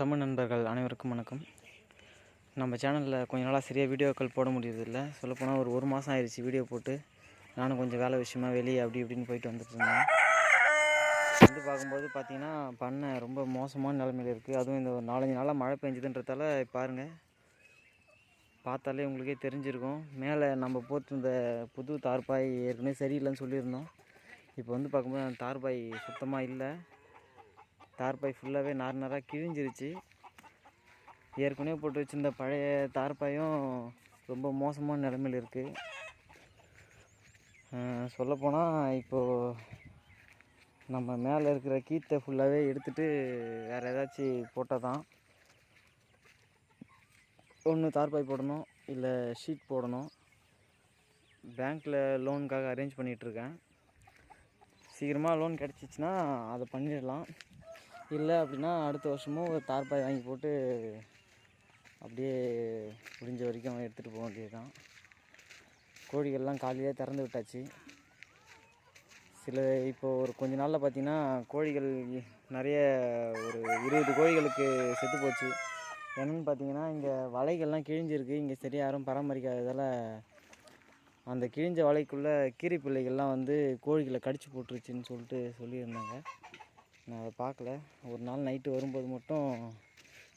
தமிழ் நண்பர்கள் அனைவருக்கும் வணக்கம். நம்ம சேனலில் கொஞ்ச நாளாக சரியாக வீடியோக்கள் போட முடியறதில்ல. சொல்லப்போனால் ஒரு ஒரு மாதம் ஆயிடுச்சு வீடியோ போட்டு. நானும் கொஞ்சம் வேலை விஷயமா வெளியே அப்படி இப்படின்னு போயிட்டு வந்துட்டு இருந்தேன். வந்து பார்க்கும்போது பார்த்தீங்கன்னா பண்ணை ரொம்ப மோசமான நிலமையில இருக்குது அதுவும் இந்த ஒரு நாலஞ்சு நாளாக மழை பெஞ்சதுன்றதால பாருங்கள் பார்த்தாலே உங்களுக்கே தெரிஞ்சிருக்கும். மேலே நம்ம போட்டிருந்த புது தார்பாய் ஏற்கனவே சரியில்லைன்னு சொல்லியிருந்தோம். இப்போ வந்து பார்க்கும்போது அந்த தார்பாய் சுத்தமாக இல்லை. தார்பாய் ஃபுல்லாகவே நார் நாராக கிழிஞ்சிருச்சு. ஏற்கனவே போட்டு வச்சிருந்த பழைய தார்பாயும் ரொம்ப மோசமான நிலமையில இருக்குது சொல்லப்போனால் இப்போது நம்ம மேலே இருக்கிற கீத்தை ஃபுல்லாகவே எடுத்துகிட்டு வேறு ஏதாச்சும் போட்டால் தான் ஒன்று தார்பாய் போடணும் இல்லை ஷீட் போடணும். பேங்க்கில் லோனுக்காக அரேஞ்ச் பண்ணிகிட்ருக்கேன் சீக்கிரமாக லோன் கிடச்சிச்சின்னா அதை பண்ணிடலாம். இல்லை அப்படின்னா அடுத்த வருஷமும் ஒரு தார்பாய் வாங்கி போட்டு அப்படியே முடிஞ்ச வரைக்கும் எடுத்துகிட்டு போக வேண்டியது தான் கோழிகள்லாம் காலையிலே திறந்து விட்டாச்சு. சில இப்போது ஒரு கொஞ்ச நாளில் பார்த்தீங்கன்னா கோழிகள் நிறைய ஒரு இருபது கோழிகளுக்கு செத்து போச்சு. என்னன்னு பார்த்தீங்கன்னா இங்கே வலைகள்லாம் கிழிஞ்சிருக்கு. இங்கே சரியாக யாரும் பராமரிக்காததால் அந்த கிழிஞ்ச வலைக்குள்ளே கீரி பிள்ளைகள்லாம் வந்து கோழிகளை கடிச்சு போட்டுருச்சுன்னு சொல்லிட்டு சொல்லியிருந்தாங்க. நான் அதை பார்க்கல. ஒரு நாள் நைட்டு வரும்போது மட்டும்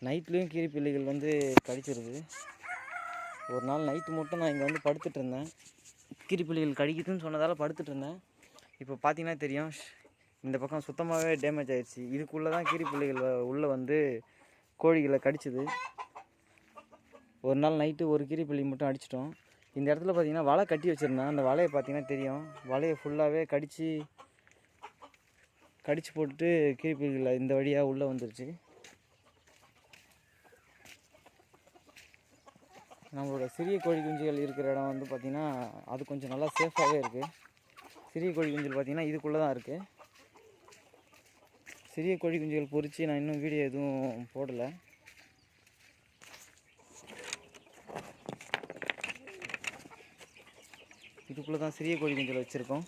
நைட்லேயும் கீரிப்பிள்ளைகள் வந்து கடிச்சிருது. ஒரு நாள் நைட்டு மட்டும் நான் இங்கே வந்து படுத்துட்டு இருந்தேன். கீரிப்பிள்ளைகள் கடிக்குதுன்னு சொன்னதால் படுத்துட்டு இருந்தேன். இப்போ பார்த்தீங்கன்னா தெரியும் ஷ், இந்த பக்கம் சுத்தமாகவே டேமேஜ் ஆயிடுச்சு. இதுக்குள்ளே தான் கீரிப்பிள்ளைகள் உள்ளே வந்து கோழிகளை கடிச்சிது. ஒரு நாள் நைட்டு ஒரு கீரிப்பிள்ளை மட்டும் அடிச்சிட்டோம். இந்த இடத்துல பார்த்தீங்கன்னா வலை கட்டி வச்சுருந்தேன். அந்த வலையை பார்த்தீங்கன்னா தெரியும். வலையை ஃபுல்லாகவே கடித்து கடிச்சு போட்டுட்டு கீழ்பிள்ளைகள் இந்த வழியாக உள்ளே வந்துருச்சு. நம்மளோட சிறிய கோழி குஞ்சுகள் இருக்கிற இடம் வந்து பார்த்திங்கன்னா அது கொஞ்சம் நல்லா சேஃபாகவே இருக்குது சிறிய கோழி குஞ்சுகள் பார்த்திங்கன்னா இதுக்குள்ளே தான் இருக்குது சிறிய கோழி குஞ்சுகள் பொறிச்சு நான் இன்னும் வீடியோ எதுவும் போடலை. இதுக்குள்ளே தான் சிறிய கோழி குஞ்சுகள் வச்சுருக்கோம்.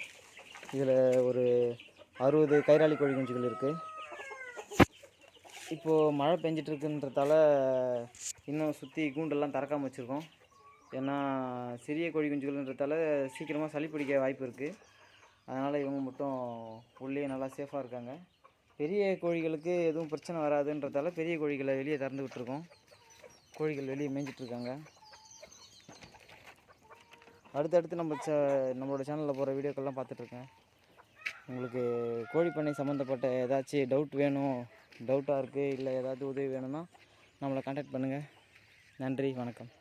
இதில் ஒரு அறுபது கைராளி கோழி குஞ்சுகள் இருக்குது இப்போது மழை பெஞ்சிட்ருக்குன்றதால இன்னும் சுற்றி கூண்டெல்லாம் திறக்காமல் வச்சுருக்கோம். ஏன்னா சிறிய கோழி குஞ்சுகள்ன்றதால சீக்கிரமாக சளி பிடிக்க வாய்ப்பு இருக்குது அதனால் இவங்க மட்டும் உள்ளே நல்லா சேஃபாக இருக்காங்க. பெரிய கோழிகளுக்கு எதுவும் பிரச்சனை வராதுன்றதால பெரிய கோழிகளை வெளியே திறந்து விட்டுருக்கோம். கோழிகள் வெளியே மேய்ஞ்சிட்ருக்காங்க. அடுத்தடுத்து நம்ம ச நம்மளோட சேனலில் போகிற வீடியோக்கள்லாம் பார்த்துட்ருக்கேன். உங்களுக்கு கோழிப்பண்ணை சம்மந்தப்பட்ட ஏதாச்சும் டவுட் வேணும் டவுட்டாக இருக்குது இல்லை ஏதாவது உதவி வேணும்னா நம்மளை கான்டாக்ட் பண்ணுங்கள் நன்றி வணக்கம்.